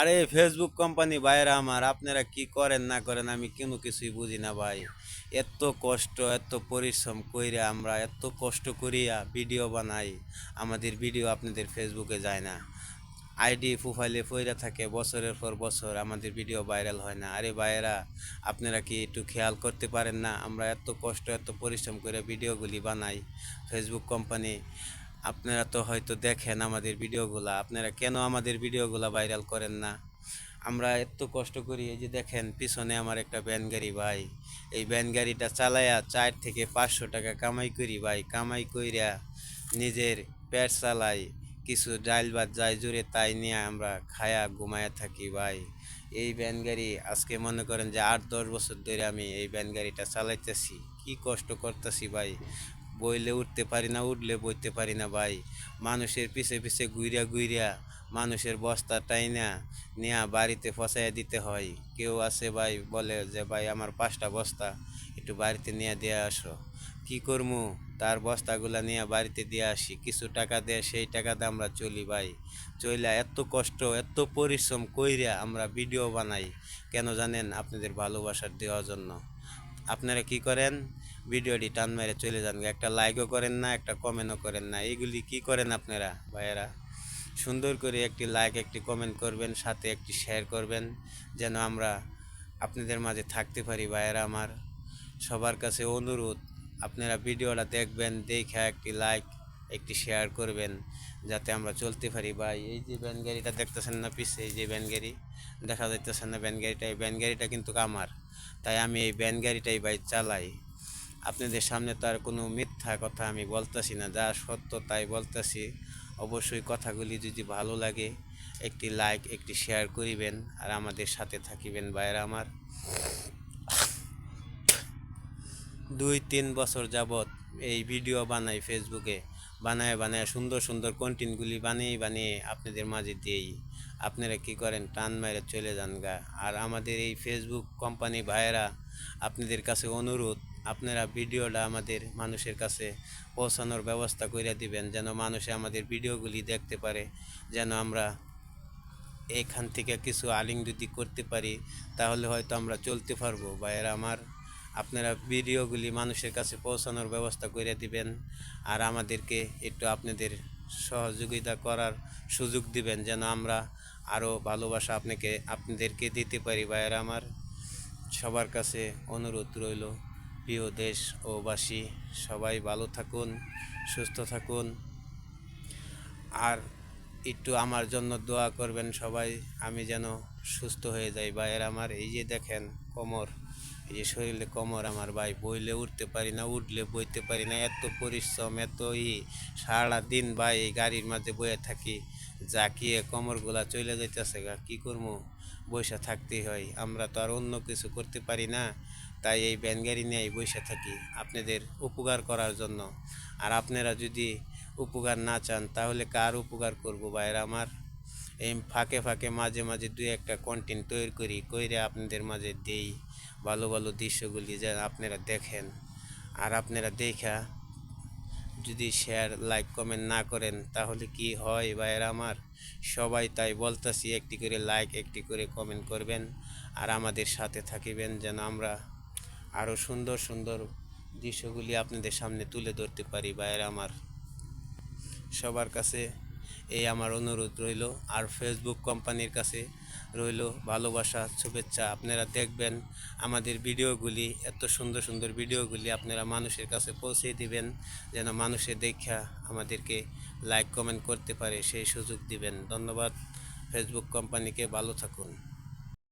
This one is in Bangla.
আরে ফেসবুক কোম্পানি ভাইরা আমার, আপনারা কি করেন না করেন, আমি কোনো কিছুই বুঝি না ভাই। এত কষ্ট, এত পরিশ্রম কইরা আমরা, এত কষ্ট করিয়া ভিডিও বানাই, আমাদের ভিডিও আপনাদের ফেসবুকে যায় না। আইডি প্রোফাইলে পইরা থাকে, বছরের পর বছর আমাদের ভিডিও ভাইরাল হয় না। আরে ভাইয়েরা, আপনারা কি একটু খেয়াল করতে পারেন না? আমরা এত কষ্ট, এত পরিশ্রম করে ভিডিওগুলি বানাই। ফেসবুক কোম্পানি আপনারা তো হয়তো দেখেন আমাদের ভিডিওগুলা। আপনারা কেন আমাদের ভিডিওগুলা ভাইরাল করেন না? আমরা এত কষ্ট করি, এই যে দেখেন পিছনে আমার একটা ভ্যান গাড়ি ভাই। এই ভ্যান গাড়িটা চালায়া চার থেকে পাঁচশো টাকা কামাই করি ভাই। কামাই কইরা নিজের পেট চালাই, কিছু ডাইল ভাত যাই জুড়ে তাই নিয়ে আমরা খায়া ঘুমায়া থাকি ভাই। এই ভ্যান গাড়ি আজকে মনে করেন যে আট দশ বছর ধরে আমি এই ভ্যান গাড়িটা চালাইতেছি। কি কষ্ট করতেছি ভাই। বইলে উঠতে পারি না, উঠলে বইতে পারি না ভাই। মানুষের পিছে পিছে গুইরা গুইরা মানুষের বস্তা টাইনা নিয়া বাড়িতে ফসাইয়া দিতে হয়। কেউ আছে ভাই বলে যে, ভাই, আমার পাঁচটা বস্তা একটু বাড়িতে নিয়ে দিয়ে আসো। কি করমু? তার বস্তাগুলা নিয়ে বাড়িতে দিয়ে আসি। কিছু টাকা দিয়ে, সেই টাকাতে আমরা চলি ভাই। চইলা এত কষ্ট, এত পরিশ্রম কইরা আমরা ভিডিও বানাই। কেন জানেন? আপনাদের ভালোবাসার দেওয়ার জন্য। আপনারা কি করেন? ভিডিওটি টান মেরে চলে যান। একটা লাইকও করেন না, একটা কমেন্টও করেন না। এগুলি কি করেন আপনারা, ভাইয়েরা? সুন্দর করে একটি লাইক একটি কমেন্ট করবেন, সাথে একটি শেয়ার করবেন, যেন আমরা আপনাদের মাঝে থাকতে পারি, ভাইয়েরা আমার। সবার কাছে অনুরোধ, আপনারা ভিডিওটা দেখবেন, দেখে একটি লাইক একটি শেয়ার করবেন, যাতে আমরা চলতে পারি। ভাই, এই যে ভ্যান গাড়িটা দেখতেছেন না পিছে এই যে ভ্যান গাড়ি, দেখা যাইতেছে না ভ্যান গাড়িটা। এই ভ্যান গাড়িটা কিন্তু আমার, তাই আমি এই ভ্যান গাড়িটাই ভাই চালাই। আপনাদের সামনে তো আর কোনো মিথ্যা কথা আমি বলতেছি না, যা সত্য তাই বলতেছি। অবশ্যই কথাগুলি যদি ভালো লাগে, একটি লাইক, একটি শেয়ার করিবেন আর আমাদের সাথে থাকিবেন ভাইয়েরা আমার। দুই তিন বছর যাবৎ এই ভিডিও বানাই ফেসবুকে বানায় বানায় সুন্দর সুন্দর কন্টেন্টগুলি বানিয়ে বানিয়ে আপনাদের মাঝে দিয়েই আপনারা কি করেন? টান মেরে চলে যান গা। আর আমাদের এই ফেসবুক কোম্পানি ভাইয়েরা, আপনাদের কাছে অনুরোধ আপনারা ভিডিওটা আমাদের মানুষের কাছে পৌঁছানোর ব্যবস্থা করে দিবেন, যেন মানুষে আমাদের ভিডিওগুলি দেখতে পারে, যেন আমরা এখান থেকে কিছু আলিং যদি করতে পারি, তাহলে হয়তো আমরা চলতে পারব। ভাইয়েরা আমার, আপনারা ভিডিওগুলি মানুষের কাছে পৌঁছানোর ব্যবস্থা করে দিবেন আর আমাদেরকে একটু আপনাদের সহযোগিতা করার সুযোগ দিবেন, যেন আমরা আরও ভালোবাসা আপনাকে, আপনাদেরকে দিতে পারি। ভাইয়েরা আমার, সবার কাছে অনুরোধ রইল। প্রিয় দেশ ও বাসী, সবাই ভালো থাকুন, সুস্থ থাকুন। আর একটু আমার জন্য দোয়া করবেন সবাই, আমি যেন সুস্থ হয়ে যাই। ভাইয়ের আমার, এই যে দেখেন কোমর, এই যে শরীরে কোমর আমার ভাই, বইলে উঠতে পারি না, উঠলে বইতে পারি না। এত পরিশ্রম, এত ই সারা দিন ভাই এই গাড়ির মাঝে বয়ে থাকি। জাকিয়ে কোমরগুলা চলে যাইতেছে গা, কী করব বসে থাকতেই হয়। আমরা তো আর অন্য কিছু করতে পারি না, তাই এই ভ্যান গাড়ি নিয়েই বসে থাকি আপনাদের উপকার করার জন্য। আর আপনারা যদি উপকার না চান, তাহলে কার উপকার করব ভাইয়েরা আমার? এই ফাঁকে ফাঁকে মাঝে মাঝে দুই একটা কন্টেন্ট তৈরি করি, কইরে আপনাদের মাঝে দেই ভালো ভালো দৃশ্যগুলি যেন আপনারা দেখেন। আর আপনারা দেখা যদি শেয়ার লাইক কমেন্ট না করেন, তাহলে কি হয় ভাইয়েরা আমার? সবাই তাই বলতাছি, একটি করে লাইক একটি করে কমেন্ট করবেন, আর আমাদের সাথে থাকিবেন যেন আমরা আরও সুন্দর সুন্দর দৃশ্যগুলি আপনাদের সামনে তুলে ধরতে পারি ভাইয়েরা আমার। সবার কাছে এই আমার অনুরোধ রইল, আর ফেসবুক কোম্পানির কাছে রইল। ভালোবাসা, শুভেচ্ছা আপনারা দেখবেন। আমাদের ভিডিওগুলি, এত সুন্দর সুন্দর ভিডিওগুলি আপনারা মানুষের কাছে পৌঁছে দিবেন, যেন মানুষে দেখা আমাদেরকে লাইক কমেন্ট করতে পারে, সেই সুযোগ দিবেন। ধন্যবাদ। ফেসবুক কোম্পানিকে ভালো থাকুন।